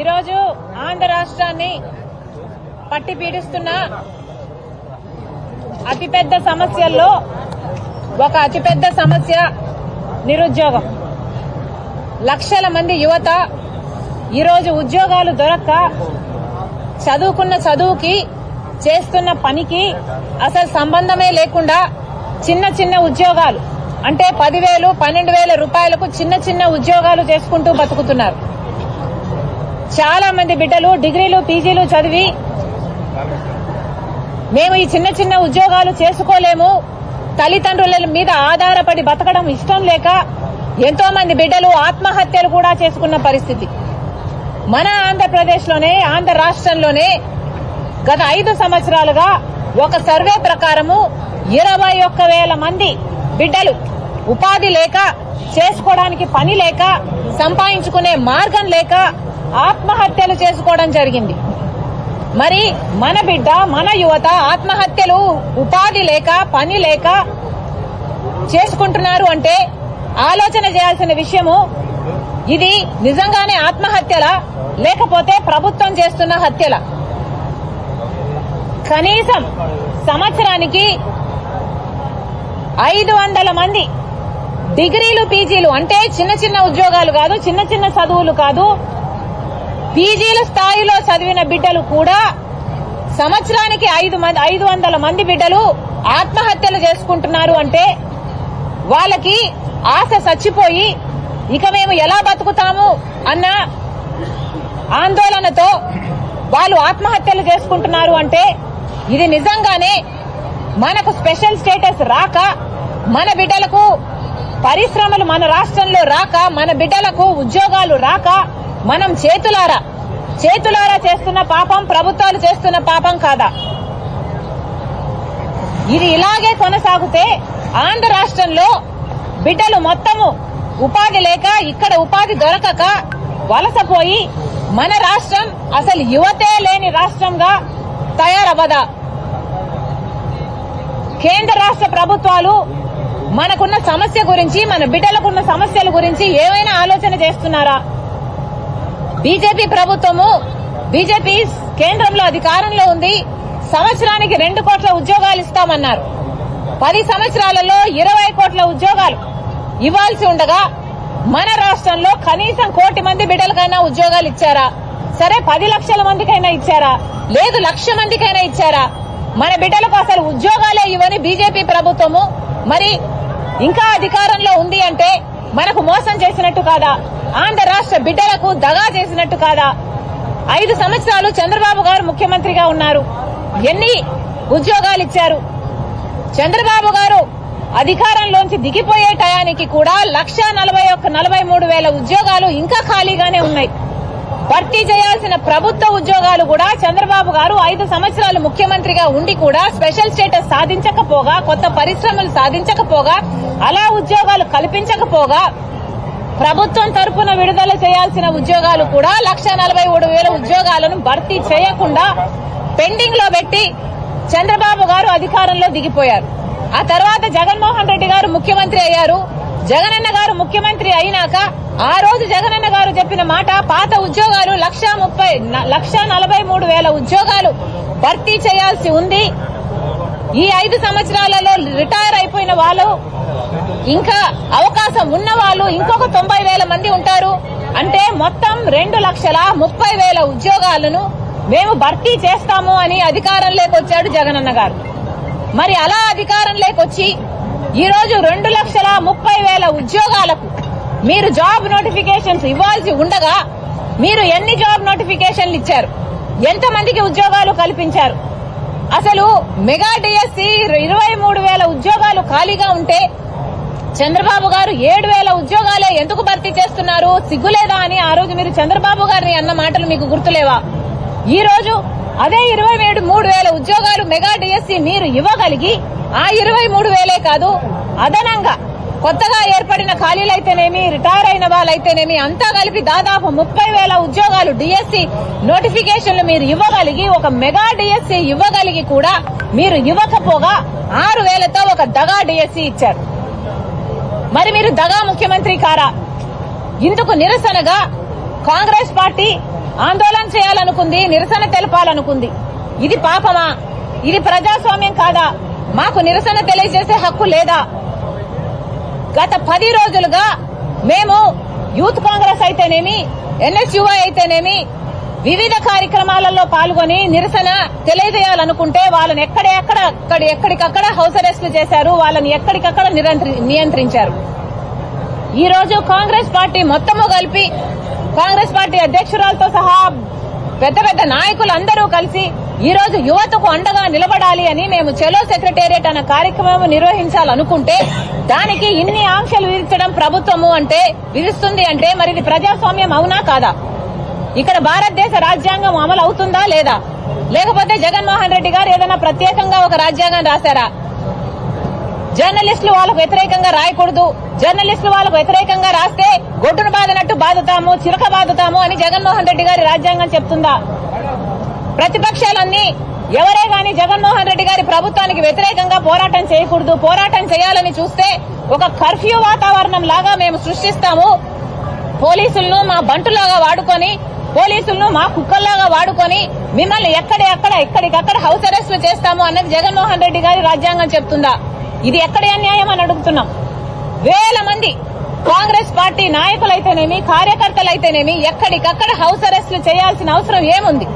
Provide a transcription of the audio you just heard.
ఈరోజు ఆంధ్ర రాష్ట్రాన్ని పట్టి పీడిస్తున్న అతిపెద్ద సమస్యల్లో ఒక అతిపెద్ద సమస్య నిరుద్యోగం. లక్షల మంది యువత ఈరోజు ఉద్యోగాలు దొరక్క చదువుకున్న చదువుకి చేస్తున్న పనికి అసలు సంబంధమే లేకుండా చిన్న చిన్న ఉద్యోగాలు అంటే పదివేలు పన్నెండు వేల రూపాయలకు చిన్న చిన్న ఉద్యోగాలు చేసుకుంటూ బతుకుతున్నారు. చాలా మంది బిడ్డలు డిగ్రీలు పీజీలు చదివి మేము ఈ చిన్న చిన్న ఉద్యోగాలు చేసుకోలేము. తల్లిదండ్రుల మీద ఆధారపడి బతకడం ఇష్టం లేక ఎంతో మంది బిడ్డలు ఆత్మహత్యలు కూడా చేసుకున్న పరిస్థితి. మన ఆంధ్రప్రదేశ్లోనే ఆంధ్ర రాష్ట్రంలోనే గత ఐదు సంవత్సరాలుగా ఒక సర్వే ప్రకారము ఇరవై ఒక్క వేల మంది బిడ్డలు ఉపాధి లేక చేసుకోవడానికి పని లేక సంపాదించుకునే మార్గం లేక ఆత్మహత్యలు చేసుకోవడం జరిగింది. మరి మన బిడ్డ మన యువత ఆత్మహత్యలు ఉపాధి లేక పని లేక చేసుకుంటున్నారు అంటే ఆలోచన చేయాల్సిన విషయము ఇది నిజంగానే ఆత్మహత్యల లేకపోతే ప్రభుత్వం చేస్తున్న హత్యల. కనీసం సంవత్సరానికి ఐదు వందల మంది డిగ్రీలు పీజీలు అంటే చిన్న చిన్న ఉద్యోగాలు కాదు చిన్న చిన్న చదువులు కాదు. పీజీల స్థాయిలో చదివిన బిడ్డలు కూడా సంవత్సరానికి ఐదు మంది ఐదు వందల మంది బిడ్డలు ఆత్మహత్యలు చేసుకుంటున్నారు అంటే వాళ్ళకి ఆశ చచ్చిపోయి ఇక మేము ఎలా బతుకుతాము అన్న ఆందోళనతో వాళ్ళు ఆత్మహత్యలు చేసుకుంటున్నారు అంటే ఇది నిజంగానే మనకు స్పెషల్ స్టేటస్ రాక మన బిడ్డలకు పరిశ్రమలు మన రాష్ట్రంలో రాక మన బిడ్డలకు ఉద్యోగాలు రాక మనం చేతులారా చేతులారా చేస్తున్న పాపం ప్రభుత్వాలు చేస్తున్న పాపం కాదా? ఇది ఇలాగే కొనసాగితే ఆంధ్ర రాష్ట్రంలో బిడ్డలు మొత్తము ఉపాధి లేక ఇక్కడ ఉపాధి దొరకక వలసపోయి మన రాష్ట్రం అసలు యువతే లేని రాష్ట్రంగా తయారవ్వదా? కేంద్ర రాష్ట్ర ప్రభుత్వాలు మనకున్న సమస్య గురించి మన బిడ్డలకున్న సమస్యల గురించి ఏమైనా ఆలోచన చేస్తున్నారా? బీజేపీ ప్రభుత్వము బీజేపీ కేంద్రంలో అధికారంలో ఉంది. సంవత్సరానికి రెండు కోట్ల ఉద్యోగాలు ఇస్తామన్నారు. పది సంవత్సరాలలో ఇరవై కోట్ల ఉద్యోగాలు ఇవ్వాల్సి ఉండగా మన రాష్ట్రంలో కనీసం కోటి మంది బిడ్డలకైనా ఉద్యోగాలు ఇచ్చారా? సరే పది లక్షల మందికైనా ఇచ్చారా? లేదు లక్ష మందికైనా ఇచ్చారా? మన బిడ్డలకు అసలు ఉద్యోగాలే ఇవ్వని బీజేపీ ప్రభుత్వము మరి ఇంకా అధికారంలో ఉంది అంటే మనకు మోసం చేసినట్టు కాదా? ఆంధ్ర రాష్ట్ర బిడ్డలకు దగా చేసినట్టు కాదా? ఐదు సంవత్సరాలు చంద్రబాబు గారు ముఖ్యమంత్రిగా ఉన్నారు. ఎన్ని ఉద్యోగాలు ఇచ్చారు? చంద్రబాబు గారు అధికారంలోంచి దిగిపోయే టయానికి కూడా లక్ష నలభై ఒక్క నలభై మూడు వేల ఉద్యోగాలు ఇంకా ఖాళీగానే ఉన్నాయి. భర్తీ చేయాల్సిన ప్రభుత్వ ఉద్యోగాలు కూడా చంద్రబాబు గారు ఐదు సంవత్సరాలు ముఖ్యమంత్రిగా ఉండి కూడా స్పెషల్ స్టేటస్ సాధించకపోగా కొత్త పరిశ్రమలు సాధించకపోగా అలా ఉద్యోగాలు కల్పించకపోగా ప్రభుత్వం తరపున విడుదల చేయాల్సిన ఉద్యోగాలు కూడా లక్ష నలభై మూడు వేల ఉద్యోగాలను భర్తీ చేయకుండా పెండింగ్లో పెట్టి చంద్రబాబు గారు అధికారంలో దిగిపోయారు. ఆ తర్వాత జగన్మోహన్ రెడ్డి గారు ముఖ్యమంత్రి అయ్యారు. జగనన్న గారు ముఖ్యమంత్రి అయినాక ఆ రోజు జగనన్న గారు చెప్పిన మాట పాత ఉద్యోగాలు లక్ష ముప్పై లక్ష నలభై మూడు వేల ఉద్యోగాలు భర్తీ చేయాల్సి ఉంది. ఈ ఐదు సంవత్సరాలలో రిటైర్ అయిపోయిన వాళ్ళు ఇంకా అవకాశం ఉన్న వాళ్ళు ఇంకొక తొంభై వేల మంది ఉంటారు. అంటే మొత్తం రెండు లక్షల ముప్పై వేల ఉద్యోగాలను మేము భర్తీ చేస్తాము అని అధికారంలోకి వచ్చాడు జగనన్న గారు. మరి అలా అధికారంలోకి వచ్చి ఈరోజు రెండు లక్షల ముప్పై వేల ఉద్యోగాలకు మీరు జాబ్ నోటిఫికేషన్స్ ఇవ్వాల్సి ఉండగా మీరు ఎన్ని జాబ్ నోటిఫికేషన్లు ఇచ్చారు? ఎంతమందికి ఉద్యోగాలు కల్పించారు? అసలు మెగా డిఎస్సి ఇరవై మూడు వేల ఉద్యోగాలు ఖాళీగా ఉంటే చంద్రబాబు గారు ఏడు వేల ఉద్యోగాలే ఎందుకు భర్తీ చేస్తున్నారు? సిగ్గులేదా అని ఆ రోజు మీరు చంద్రబాబు గారిని అన్న మాటలు మీకు గుర్తులేవా? ఈ రోజు అదే ఇరవై ఏడు మూడు వేల ఉద్యోగాలు మెగా డిఎస్సి మీరు ఇవ్వగలిగి ఆ ఇరవై మూడు వేలే కాదు అదనంగా కొత్తగా ఏర్పడిన ఖాళీలైతేనేమి రిటైర్ అయిన వాళ్ళైతేనేమి అంతా కలిపి దాదాపు ముప్పై వేల ఉద్యోగాలు డిఎస్సి నోటిఫికేషన్లు మీరు ఇవ్వగలిగి ఒక మెగా డిఎస్సి ఇవ్వగలిగి కూడా మీరు ఇవ్వకపోగా ఆరు వేలతో ఒక దగా డిఎస్సి ఇచ్చారు. మరి మీరు దగా ముఖ్యమంత్రి కారా? ఇందుకు నిరసనగా కాంగ్రెస్ పార్టీ ఆందోళన చేయాలనుకుంది నిరసన తెలపాలనుకుంది. ఇది పాపమా? ఇది ప్రజాస్వామ్యం కాదా? మాకు నిరసన తెలియజేసే హక్కు లేదా? గత పది రోజులుగా మేము యూత్ కాంగ్రెస్ అయితేనేమి ఎన్ఎస్యుఐ అయితేనేమి వివిధ కార్యక్రమాలలో పాల్గొని నిరసన తెలియజేయాలనుకుంటే వాళ్ళని ఎక్కడ ఎక్కడ ఎక్కడికక్కడ హౌస్ అరెస్టులు చేశారు వాళ్ళని ఎక్కడికక్కడ నిరంత్రి- నియంత్రించారు. ఈ రోజు కాంగ్రెస్ పార్టీ మొత్తము కలిపి కాంగ్రెస్ పార్టీ అధ్యక్షురాలతో సహా పెద్ద పెద్ద నాయకులు అందరూ కలిసి ఈ రోజు యువతకు అండగా నిలబడాలి అని మేము చెలో సెక్రటేరియట్ అన్న కార్యక్రమం నిర్వహించాలనుకుంటే దానికి ఇన్ని ఆంక్షలు విధించడం ప్రభుత్వము అంటే విధిస్తుంది అంటే మరి ఇది ప్రజాస్వామ్యం అవునా కాదా? ఇక్కడ భారతదేశ రాజ్యాంగం అమలు అవుతుందా లేదా? లేకపోతే జగన్మోహన్ రెడ్డి గారు ఏదైనా ప్రత్యేకంగా ఒక రాజ్యాంగం రాశారా? జర్నలిస్టులు వాళ్ళకు వ్యతిరేకంగా రాయకూడదు. జర్నలిస్టులు వాళ్ళకు వ్యతిరేకంగా రాస్తే గొడ్డును బాధనట్టు బాధుతాము చిలక బాధుతాము అని జగన్మోహన్ రెడ్డి గారి రాజ్యాంగం చెప్తుందా? ప్రతిపక్షాలన్నీ ఎవరే గాని జగన్మోహన్ రెడ్డి గారి ప్రభుత్వానికి వ్యతిరేకంగా పోరాటం చేయకూడదు. పోరాటం చేయాలని చూస్తే ఒక కర్ఫ్యూ వాతావరణం లాగా మేము సృష్టిస్తాము. పోలీసులను మా బంటులాగా వాడుకొని పోలీసులను మా కుక్కల్లాగా వాడుకొని మిమ్మల్ని ఎక్కడెక్కడ ఎక్కడికక్కడ హౌస్ అరెస్టులు చేస్తాము అన్నది జగన్మోహన్ రెడ్డి గారి రాజ్యాంగం చెప్తుందా? ఇది ఎక్కడ అన్యాయం అని అడుగుతున్నాం. వేల మంది కాంగ్రెస్ పార్టీ నాయకులైతేనేమి కార్యకర్తలైతేనేమి ఎక్కడికక్కడ హౌస్ అరెస్టులు చేయాల్సిన అవసరం ఏముంది?